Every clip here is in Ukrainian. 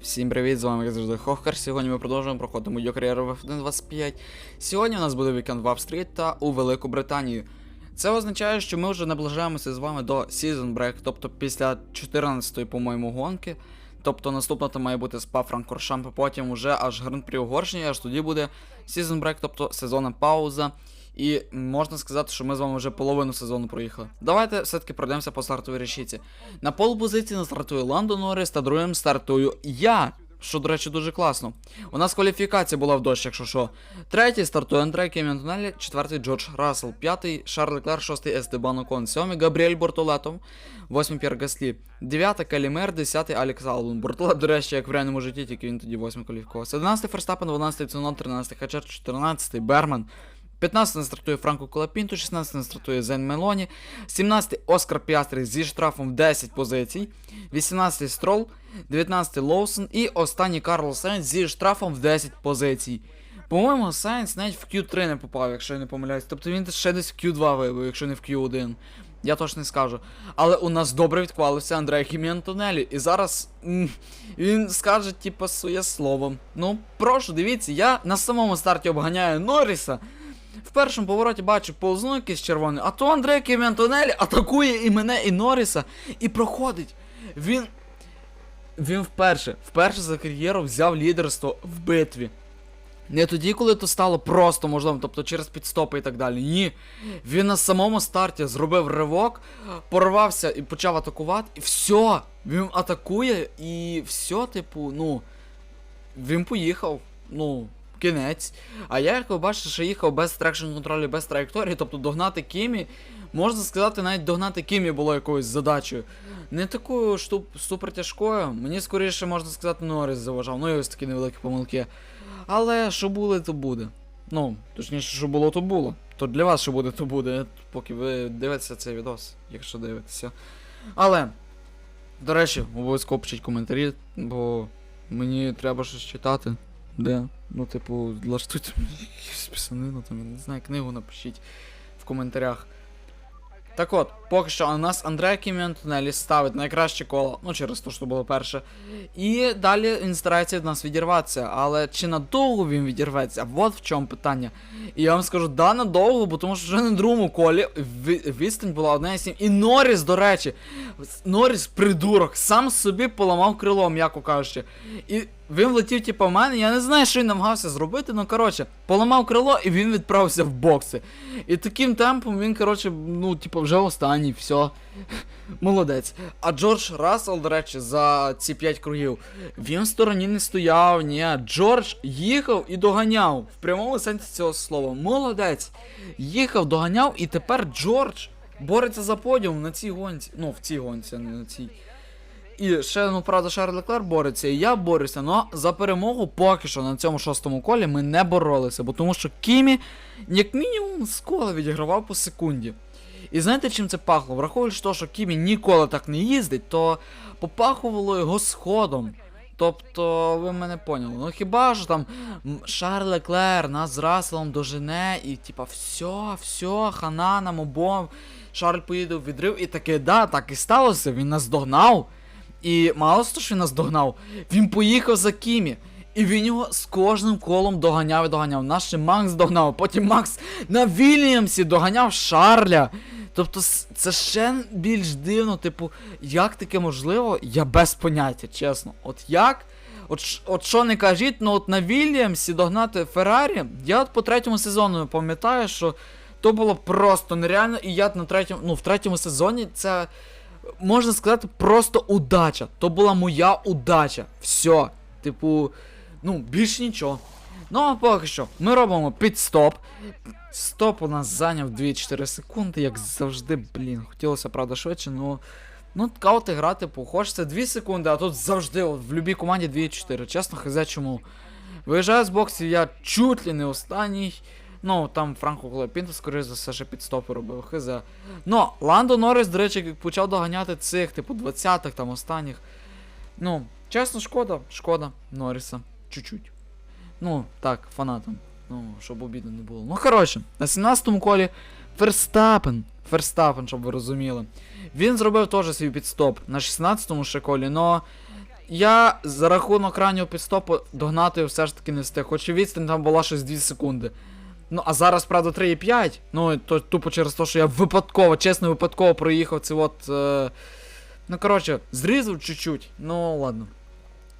Всім привіт, з вами як завжди Хохкар. Сьогодні ми продовжуємо проходити мою кар'єру в F1.25. Сьогодні у нас буде вікенд в Австрії та у Велику Британію. Це означає, що ми вже наближаємося з вами до Season Break, тобто після 14-ї, по-моєму, гонки. Тобто наступна то має бути спа Франкоршамп, потім уже аж Гран-прі Угорщині, аж тоді буде Season Break, тобто сезонна пауза. І можна сказати, що ми з вами вже половину сезону проїхали. Давайте все-таки пройдемося по стартовій решітці. На полпозиції стартує Ландо Норріс та другим стартую я. Що, до речі, дуже класно. У нас кваліфікація була в дощ, якщо що. Третій стартує Андрей Кемінтонелі, четвертий Джордж Рассел, п'ятий Шарль Леклер, шостий Естебан Окон, сьомий Габріель Бортолетов, восьмий П'єр Гаслі, дев'ятий Калімер, десятий Алекс Албун. Бортолет, до речі, як в реальному житті, тільки він тоді восьмий кваліфікувався. 11 Ферстапен, 12 Цунон, 13 Хачер, 14 Берман, 15 стартує Франко Колапінто, 16 стартує Зен Мелоні, 17 Оскар Піастрі зі штрафом в 10 позицій, 18 Строл, 19 Лоусон і останній Карло Сайнс зі штрафом в 10 позицій. По-моєму, Сайнс навіть в Q3 не попав, якщо я не помиляюсь. Тобто він ще десь в Q2 вибив, якщо не в Q1. Я точно не скажу. Але у нас добре відклалося Андрея Хімі Антонелі. І зараз м, він скаже, типу, своє слово. Ну, прошу, дивіться, я на самому старті обганяю Норріса. В першому повороті бачу повзну якийсь червоний, а то Андрея Кімі Антонелі атакує і мене, і Норріса, і проходить. Він. Він вперше, вперше за кар'єру взяв лідерство в битві. Не тоді, коли то стало просто можливо, тобто через підстопи і так далі. Ні. Він на самому старті зробив ривок, порвався і почав атакувати, і все. Він атакує, і все, типу, ну. Він поїхав. Ну, кінець. А я, як ви бачите, ще їхав без трекшн контролю, без траєкторії, тобто догнати Кімі. Можна сказати, навіть догнати Кімі було якоюсь задачею. Не такою супер тяжкою. Мені скоріше можна сказати, Норріс заважав. Ну і ось такі невеликі помилки. Але що буде, то буде. Ну, точніше, що було, то було. То для вас що буде, то буде, поки ви дивитеся цей відос, якщо дивитеся. Але, до речі, обов'язково пишіть коментарі, бо мені треба щось читати. Де? Ну, типу, влаштуйте мені якусь писанину, там, я не знаю, книгу напишіть в коментарях. Так от, поки що у нас Андреа Кіміантонелі ставить найкраще коло, ну через те, що було перше. І далі він старається від нас відірватися. Але чи надовго він відірветься? От в чому питання. І я вам скажу, да, надовго, бо тому що вже на другому колі відстань була 1,7. І Норріс, до речі, Норріс придурок, сам собі поламав крило, м'яко кажучи. І він влетів, типу, в мене, я не знаю, що він намагався зробити, ну коротше, поламав крило і він відправився в бокси. І таким темпом він, коротше, ну, типу, вже останній, все. Молодець. А Джордж Рассел, до речі, за ці 5 кругів, він в стороні не стояв, ні. Джордж їхав і доганяв. В прямому сенсі цього слова. Молодець. Їхав, доганяв, і тепер Джордж бореться за подіум на цій гонці. Ну, в цій гонці, а не на цій. І ще, ну, правда, Шарль Леклер бореться, і я борюся, але за перемогу поки що на цьому шостому колі ми не боролися, бо тому що Кімі, як мінімум, з кола відігравав по секунді. І знаєте, чим це пахло? Враховуючи те, що Кімі ніколи так не їздить, то попахувало його сходом. Тобто, ви мене поняли. Ну хіба ж там Шарль Леклер нас з Расселом дожене, і типа все, все, хана нам обом. Шарль поїде в відрив, і таке, да, так і сталося. Він нас догнав. І мало того, що він нас догнав, він поїхав за Кімі. І він його з кожним колом доганяв і доганяв. Наш Макс догнав, потім Макс на Вільямсі доганяв Шарля. Тобто це ще більш дивно, типу, як таке можливо, я без поняття, чесно. От як? От, от що не кажіть, ну от на Вільямсі догнати Феррарі, я от по третьому сезону пам'ятаю, що то було просто нереально, і я на третьому, ну в третьому сезоні це можна сказати, просто удача. То була моя удача. Все. Типу, ну, більш нічого. Ну, а поки що, ми робимо підстоп. Стоп у нас зайняв 2-4 секунди, як завжди, блін. Хотілося, правда, швидше, ну. Ну, така от гра, типу, хочеться 2 секунди, а тут завжди от, в будь-якій команді 2-4. Чесно, хз чому. Виїжджаю з боксів, я чуть ли не останній. Ну, там Франко Колопінто, скоріше за все, ще підстопи робив, хз. Ну, Ландо Норріс, до речі, почав доганяти цих, типу, 20-х, там останніх. Ну, чесно, шкода, шкода Норріса. Чуть-чуть. Ну, так, фанатам. Ну, щоб обіду не було. Ну, коротше, на 17-му колі Ферстапен. Ферстапен, щоб ви розуміли. Він зробив теж свій підстоп на 16-му ще колі, но я за рахунок раннього підстопу догнати все ж таки не встиг, хоч відстань там була щось 2 секунди. Ну, а зараз, правда, 3,5. Ну, то тупо через те, що я випадково, чесно, випадково проїхав це от. Е... Ну, коротше, зрізав чуть-чуть. Ну, ладно.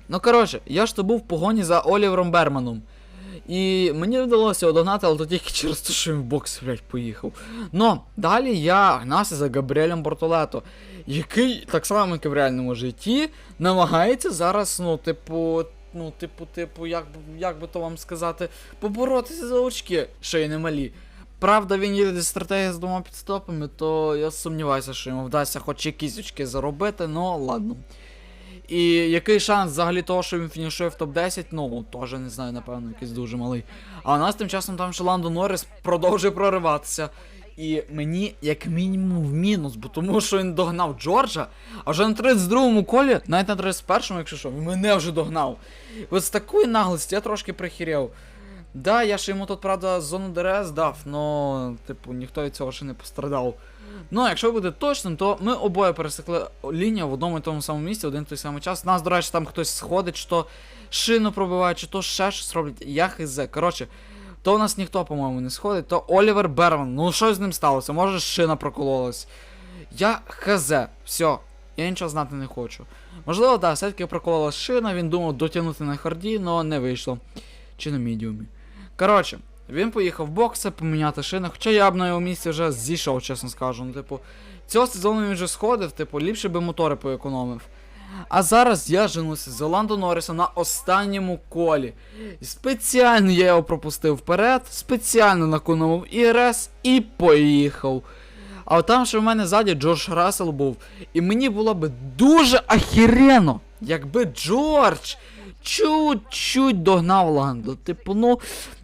Ну, коротше, я ж то був в погоні за Олівером Берманом. І мені вдалося його догнати, але то тільки через те, що він в бокс, блядь, поїхав. Ну, далі я гнався за Габріелем Бортолето, який, так само, як і в реальному житті, намагається зараз, ну, типу, ну, типу, типу, як, як би то вам сказати, поборотися за очки, ще й немалі. Правда, він їде зі стратегії з двома підстопами, то я сумніваюся, що йому вдасться хоч якісь очки заробити, ну ладно. І який шанс взагалі того, що він фінішує в топ-10, ну, теж не знаю, напевно, якийсь дуже малий. А у нас тим часом там ще Ландо Норріс продовжує прориватися. І мені як мінімум в мінус, бо тому що він догнав Джорджа, а вже на 32-му колі, навіть на 31-му, якщо що, він мене вже догнав. От з такої наглості я трошки прихіряв. Да, я ще йому тут, правда, зону ДРС дав, но, типу, ніхто від цього ще не пострадав. Ну, якщо буде точним, то ми обоє пересекли лінію в одному і тому самому місці, один і той самий час. Нас, до речі, там хтось сходить, чи то шину пробиває, чи то ще щось роблять. Я хз. Коротше, то у нас ніхто, по-моєму, не сходить, то Олівер Берман. Ну що з ним сталося? Може шина прокололась. Я хз. Все. Я нічого знати не хочу. Можливо, так, все-таки прокололась шина, він думав дотягнути на харді, але не вийшло. Чи на мідіумі. Коротше, він поїхав в бокси, поміняти шини, хоча я б на його місці вже зійшов, чесно скажу. Ну, типу, цього сезону він вже сходив, типу, ліпше би мотори поекономив. А зараз я женуся з Оландо Норрісом на останньому колі. Спеціально я його пропустив вперед, спеціально наконував ІРС і поїхав. А там ще в мене ззаді Джордж Рассел був. І мені було би дуже ахірено, якби Джордж чуть-чуть догнав Ландо. Типу, ну.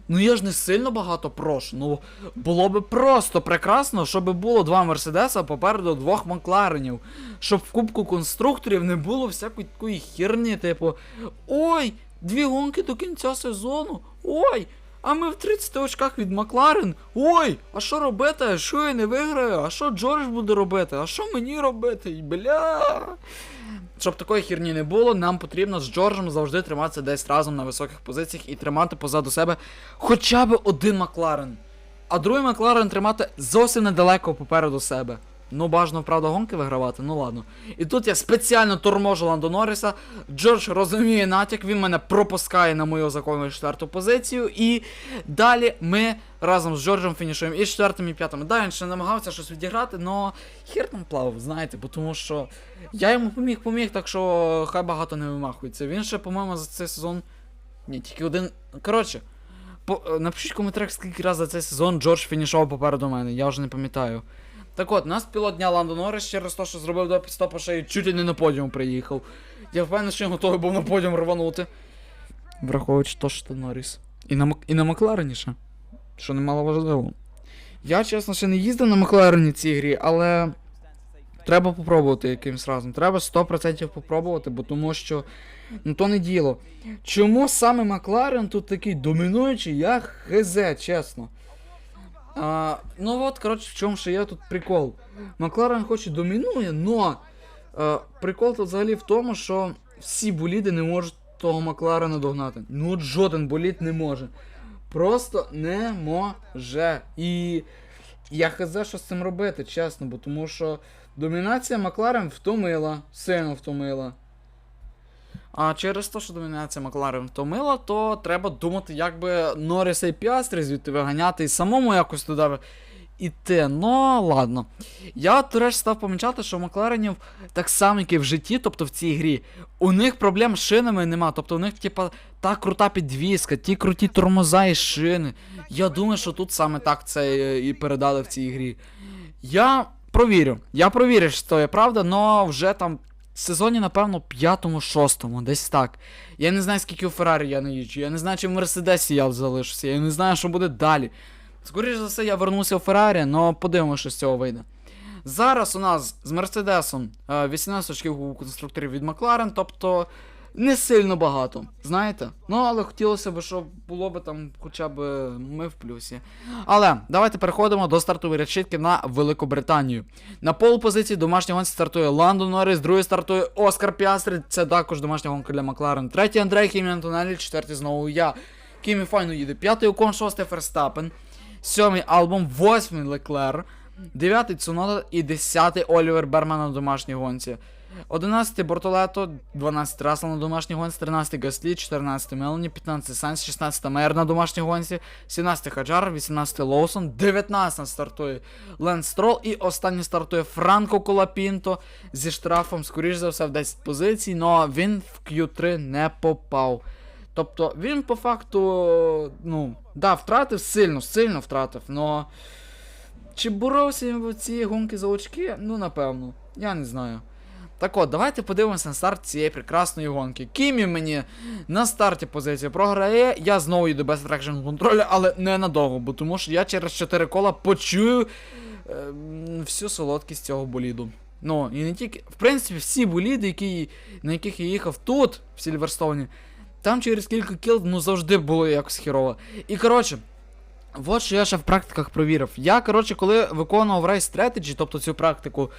Ну я ж не сильно багато прошу. Ну було би просто прекрасно, щоб було два Мерседеса попереду двох Макларенів. Щоб в кубку конструкторів не було всякої такої хірні, типу. Ой, дві гонки до кінця сезону. Ой, а ми в 30 очках від Макларен. Ой, а що робити? А що я не виграю? А що Джордж буде робити? А що мені робити? І, Бля. Щоб такої херні не було, нам потрібно з Джорджем завжди триматися десь разом на високих позиціях і тримати позаду себе хоча б один Макларен. А другий Макларен тримати зовсім недалеко попереду себе. Ну, бажано, правда, гонки вигравати, ну ладно. І тут я спеціально торможу Ландо Норріса. Джордж розуміє натяк, він мене пропускає на мою законну четверту позицію. І далі ми разом з Джорджем фінішуємо і четвертим, і п'ятим. Да, він ще намагався щось відіграти, але хер там плавав, знаєте, бо тому що я йому поміг, поміг, так що хай багато не вимахується. Він ще, по-моєму, за цей сезон. Ні, тільки один. Коротше, по... напишіть в коментарях, скільки разів за цей сезон Джордж фінішував попереду мене, я вже не пам'ятаю. Так от, у нас пілот дня Ландо Норріс через те, що зробив до підстопу ще й чуть не на подіум приїхав. Я впевнений, що він готовий був на подіум рванути. Враховуючи то, що Норріс. І на, і на Макларені ще. Що немало важливо. Я, чесно, ще не їздив на Макларені в цій грі, але. Треба попробувати якимсь разом. Треба 100% попробувати, бо тому що. Ну то не діло. Чому саме Макларен тут такий домінуючий, я хз, чесно. А, ну от, коротше, в чому ще є тут прикол. Макларен хоч і домінує, но а, прикол тут взагалі в тому, що всі боліди не можуть того Макларена догнати. Ну от жоден болід не може. Просто не може. І я хз, що з цим робити, чесно, бо тому що домінація Макларен втомила, сильно втомила. А через те, що домінація Макларен втомила, то треба думати, як би Норріса і Піастрі звідти виганяти і самому якось туди іти. Ну, ладно. Я, до речі, став помічати, що у Макларенів так само, як і в житті, тобто в цій грі, у них проблем з шинами нема. Тобто у них, типа, та крута підвіска, ті круті тормоза і шини. Я думаю, що тут саме так це і передали в цій грі. Я провірю. Я провірю, що це правда, але вже там сезоні, напевно, п'ятому-шостому, десь так. Я не знаю, скільки у Феррарі я не їжджу. Я не знаю, чи в Мерседесі я залишуся. Я не знаю, що буде далі. Скоріше за все, я вернуся у Феррарі, але подивимося, що з цього вийде. Зараз у нас з Мерседесом е, 18 очків у конструкторів від Макларен, тобто не сильно багато, знаєте? Ну, але хотілося б, щоб було б там хоча б ми в плюсі. Але давайте переходимо до стартової решітки на Велику Британію. На пол позиції домашній гонці стартує Ландон Норріс, другий стартує Оскар Піастрі, це також домашня гонка для Макларен. Третій Андрей Кімі Антонелі, четвертий знову я. Кімі файно їде. П'ятий Окон, шостий Ферстапен, сьомий Албом, восьмий Леклер, дев'ятий Цунода і десятий Олівер Берман на домашній гонці. 11 Бортолето, 12 Рассел на домашній гонці, 13 Гаслі, 14 Мелані, 15 Санс, 16 Мейер на домашній гонці, 17 Хаджар, 18 Лоусон, 19 стартує Ленс Строл і останній стартує Франко Колапінто зі штрафом, скоріш за все, в 10 позицій, але він в Q3 не попав. Тобто він по факту, ну, да, втратив сильно, сильно втратив, но чи боровся він в ці гонки за очки? Ну, напевно, я не знаю. Так от, давайте подивимося на старт цієї прекрасної гонки. Кімі мені на старті позицію програє. Я знову йду без трекшн контролю, але не надовго, бо тому що я через 4 кола почую е, всю солодкість цього боліду. Ну, і не тільки. В принципі, всі боліди, які, на яких я їхав тут, в Сільверстоуні, там через кілька кіл, ну завжди було якось хірово. І коротше. От що я ще в практиках провірив. Я, коротше, коли виконував Race Strategy, тобто цю практику,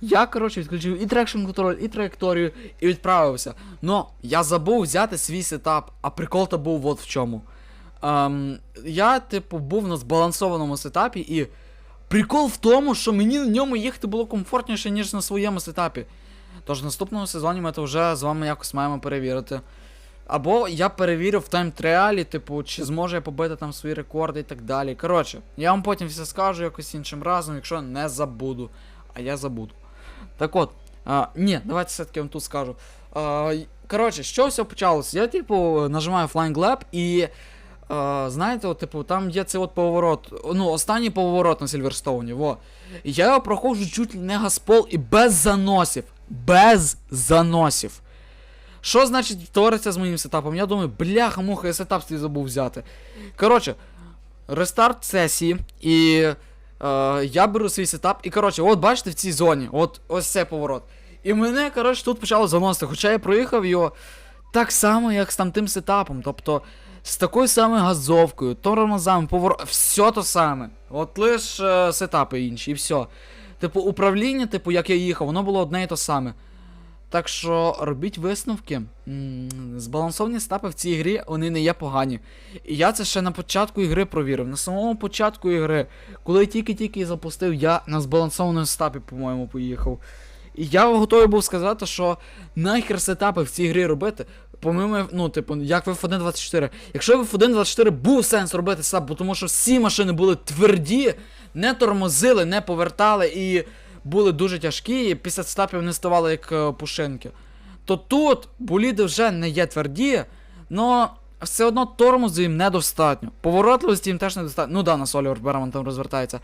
я, коротше, відключив і трекшн контроль, і траєкторію, і відправився. Но я забув взяти свій сетап, а прикол то був от в чому. Ем, я, типу, був на збалансованому сетапі, і прикол в тому, що мені на ньому їхати було комфортніше, ніж на своєму сетапі. Тож в наступному сезоні ми то вже з вами якось маємо перевірити. Або я перевірю в тайм-тріалі, типу, чи зможу я побити там свої рекорди і так далі. Коротше, я вам потім все скажу якось іншим разом, якщо не забуду. А я забуду. Так от, а, ні, давайте все-таки вам тут скажу. А, коротше, що все почалося? Я, типу, нажимаю Flying Lab і. А, знаєте, от, типу, там є цей от поворот. Ну, останній поворот на Сільверстоуні, во. І я його проходжу чуть не гаспол і без заносів. Без заносів. Що значить твориться з моїм сетапом? Я думаю, бляха, муха, я сетап свій забув взяти. Коротше, рестарт сесії, і е, я беру свій сетап, і коротше, от бачите в цій зоні, от ось це поворот. І мене, коротше, тут почало заносити, хоча я проїхав його так само, як з там тим сетапом. Тобто, з такою самою газовкою, тормозами, поворот, все то саме. От лиш е, сетапи інші, і все. Типу, управління, типу, як я їхав, воно було одне і то саме. Так що робіть висновки. Збалансовані стапи в цій грі вони не є погані. І я це ще на початку ігри провірив. На самому початку ігри, коли тільки-тільки запустив, я на збалансованому стапі, по-моєму, поїхав. І я готовий був сказати, що нахер сетапи в цій грі робити. Помимо, ну, типу, як в F1.24. Якщо в F1.24 був сенс робити бо тому що всі машини були тверді, не тормозили, не повертали і були дуже тяжкі, і після сетапів вони ставали як е, пушинки. То тут боліди вже не є тверді, але все одно тормозу їм недостатньо. Поворотливості їм теж недостатньо. Ну да, на Солівер Берман там розвертається.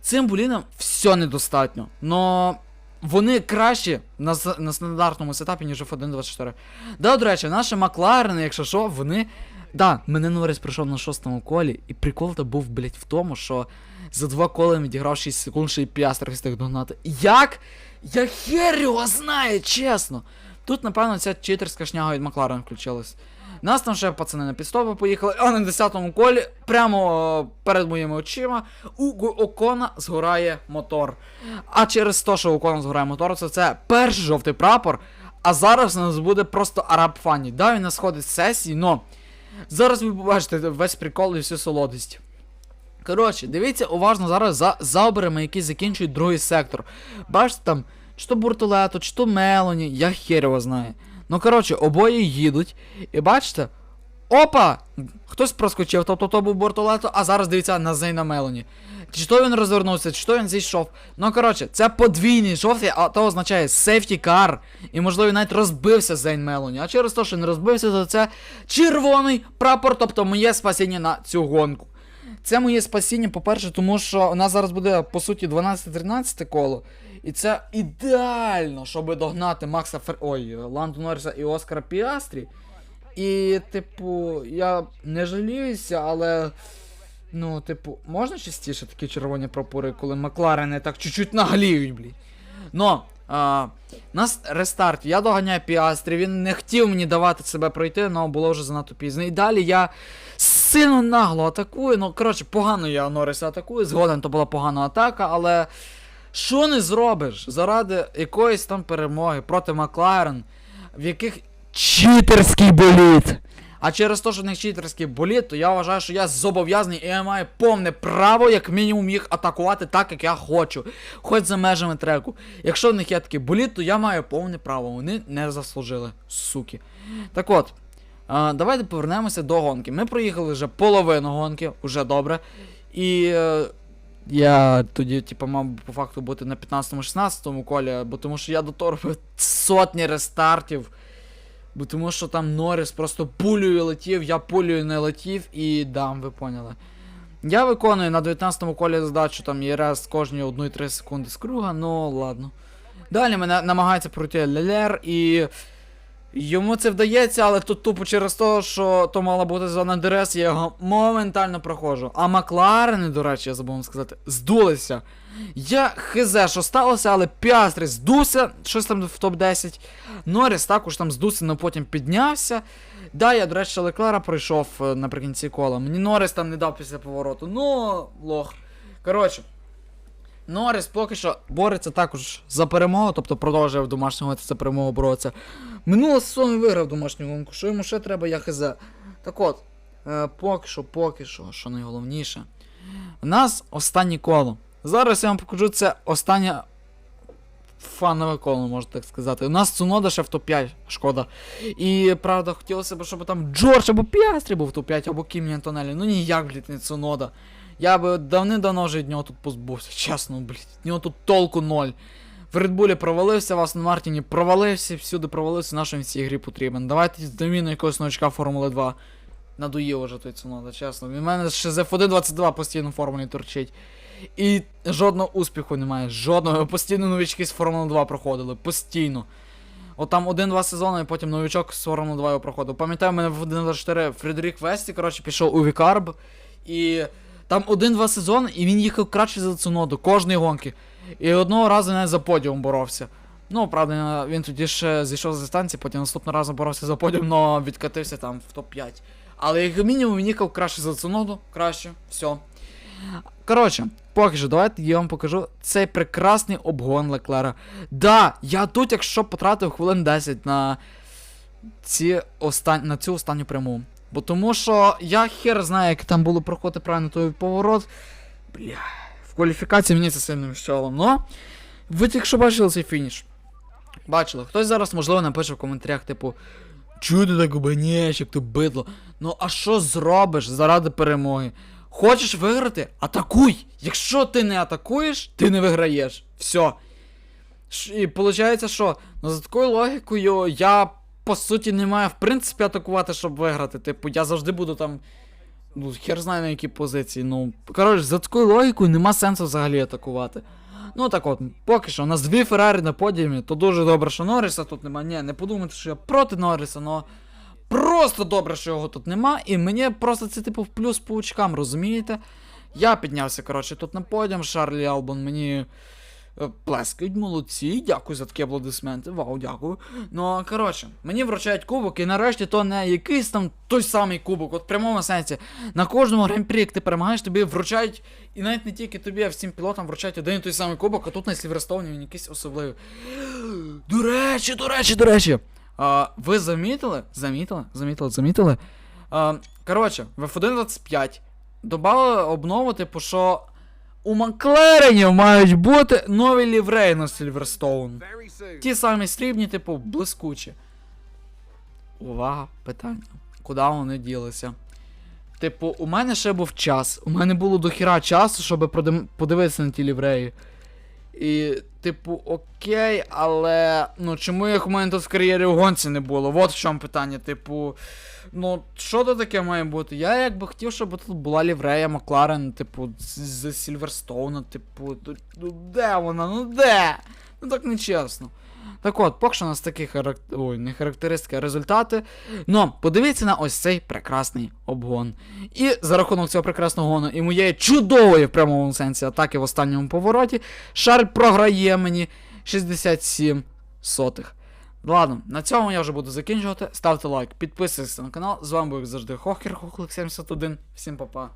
Цим болідам все недостатньо. Но вони кращі на, на стандартному сетапі, ніж в 1.24. Да, до речі, наші Макларени, якщо що, вони. Да, мене Норріс прийшов на шостому колі, і прикол то був, блять, в тому, що за два кола відіграв 6 секунд, ще й піастр встиг догнати. Як? Я хер його знаю, чесно. Тут, напевно, ця читерська шняга від Макларен включилась. Нас там ще пацани на підстопи поїхали, а на 10-му колі, прямо е, перед моїми очима, у Окона згорає мотор. А через те, що у Окона згорає мотор, це, це перший жовтий прапор. А зараз у нас буде просто араб фані. Да, він не сходить з сесії, но зараз ви побачите весь прикол і всю солодість. Коротше, дивіться уважно зараз за заоберами, які закінчують другий сектор. Бачите там, чи то Буртолето, чи то Мелоні, я хер його знаю. Ну, коротше, обоє їдуть. І бачите? Опа! Хтось проскочив, тобто то був Бортолето, а зараз дивіться на Зейна Мелоні. Чи то він розвернувся, чи то він зійшов. Ну, коротше, це подвійний жовтий, а то означає safety car. І, можливо, навіть розбився Зейн Мелоні. А через те, що не розбився, то це червоний прапор, тобто моє спасіння на цю гонку. Це моє спасіння, по-перше, тому що у нас зараз буде, по суті, 12-13 коло. І це ідеально, щоб догнати Макса Фер... Ой, Ланду Норріса і Оскара Піастрі. І, типу, я не жаліюся, але. Ну, типу, можна частіше такі червоні прапори, коли Макларени так чуть-чуть нагліють, блін. Но, А, нас рестарт. Я доганяю Піастрі. Він не хотів мені давати себе пройти, але було вже занадто пізно. І далі я сильно нагло атакую. Ну, коротше, погано я Норриса атакую. Згоден то була погана атака, але. Що не зробиш заради якоїсь там перемоги проти Макларен, в яких читерський боліт. А через те, що в них читерський боліт, то я вважаю, що я зобов'язаний і я маю повне право, як мінімум, їх атакувати так, як я хочу. Хоч за межами треку. Якщо в них є такий боліт, то я маю повне право. Вони не заслужили, суки. Так от. Давайте повернемося до гонки. Ми проїхали вже половину гонки, уже добре. І е, я тоді, типу, мав по факту бути на 15-16 колі, бо тому що я до того сотні рестартів. Бо тому що там Норріс просто пулею летів, я пулею не летів і да, ви поняли. Я виконую на 19-му колі задачу там ЄРС кожні 1-3 секунди з круга, ну ладно. Далі мене намагається пройти Лелер і. Йому це вдається, але тут тупо через те, що то мала бути зона ДРС, я його моментально проходжу. А Макларени, до речі, я забув вам сказати, здулися. Я хз, що сталося, але Піастрі здувся, щось там в топ-10. Норріс також там здувся, але потім піднявся. Да, я, до речі, Леклера пройшов е, наприкінці кола. Мені Норріс там не дав після повороту. Ну, лох. Коротше. Норріс поки що бореться також за перемогу, тобто продовжує в домашньому за перемогу боротися. Минулого сезону виграв домашню гонку. Що йому ще треба, я хз. Так от, е, поки що, поки що, що найголовніше. У нас останнє коло. Зараз я вам покажу це останнє фанове коло, можна так сказати. У нас Цунода ще в топ-5, шкода. І правда, хотілося б, щоб там Джордж або Піастрі був в топ-5, або Кімні Антонелі. Ну ніяк, блядь, не Цунода. Я би давним-давно вже від нього тут позбувся. Чесно, блядь. Від нього тут толку ноль. В Редбулі провалився, в Астон Мартіні провалився, всюди провалився, на що він грі потрібен. Давайте заміну якогось новичка Формули 2. Надоїв уже той Цунода, чесно. Він мене ще з F1 22 постійно в формулі торчить. І жодного успіху немає. Жодного. Постійно новички з Формули 2 проходили. Постійно. От там один-два сезони, і потім новичок з Формули 2 його проходив. Пам'ятаю, у мене в 1.24 Фредерік Весті, коротше, пішов у Вікарб. І там один-два сезони, і він їхав краще за Цуноду, кожної гонки. І одного разу навіть за подіум боровся. Ну, правда, він тоді ще зійшов з дистанції, потім наступного разу боровся за подіум, але відкатився там в топ-5. Але як мінімум він їхав краще за Цуноду, краще, все. Коротше, поки що, давайте я вам покажу цей прекрасний обгон Леклера. Да, я тут, якщо потратив хвилин 10 на, ці остан... на цю останню пряму. Бо тому що я хер знаю, як там було проходити правильно той поворот. Бля, в кваліфікації мені це сильно мішало. Но ви тільки що бачили цей фініш. Бачили, хтось зараз, можливо, напише в коментарях, типу. Чого ти так обганяєш, як ти бидло? Ну а що зробиш заради перемоги? Хочеш виграти? Атакуй! Якщо ти не атакуєш, ти не виграєш. Все. І виходить, що ну, за такою логікою я по суті не маю в принципі атакувати, щоб виграти. Типу, я завжди буду там. Ну, хер знає на якій позиції. Ну, коротше, за такою логікою нема сенсу взагалі атакувати. Ну так от, поки що, у нас дві Феррарі на подіумі, то дуже добре, що Норріса тут нема. Ні, не подумайте, що я проти Норріса, но просто добре, що його тут нема. І мені просто це типу в плюс по очкам, розумієте? Я піднявся, коротше, тут на подіум, Шарлі Албон мені е, плескають, молодці, дякую за такі аплодисменти, вау, дякую. Ну, коротше, мені вручають кубок, і нарешті то не якийсь там той самий кубок, от в прямому сенсі. На кожному гран-прі, як ти перемагаєш, тобі вручають, і навіть не тільки тобі, а всім пілотам вручають один і той самий кубок, а тут на Сільверстоуні він якийсь особливий. До речі, до речі, до речі. А, ви замітили? Замітили? Замітили, замітили? А, коротше, в F1.25 додали обнову, типу, що у Маклеренів мають бути нові лівреї на Сільверстоун. Ті самі срібні, типу, блискучі. Увага, питання. Куди вони ділися? Типу, у мене ще був час. У мене було дохіра часу, щоб подивитися на ті лівреї. І, типу, окей, але. Ну чому їх у мене тут в кар'єрі в гонці не було? От в чому питання. Типу. Ну, що то таке має бути? Я якби хотів, щоб тут була ліврея Макларен, типу, з, Сільверстоуна, типу, ну, де вона? Ну де? Ну так нечесно. Так от, поки що у нас такі харак... Ой, не характеристики, а результати. Ну, подивіться на ось цей прекрасний обгон. І за рахунок цього прекрасного гону і моєї чудової в прямому сенсі атаки в останньому повороті, Шарль програє мені 67 сотих. Ладно, на цьому я вже буду закінчувати. Ставте лайк, підписуйтесь на канал. З вами був завжди Хохер, Хохлик 71. Всім па-па.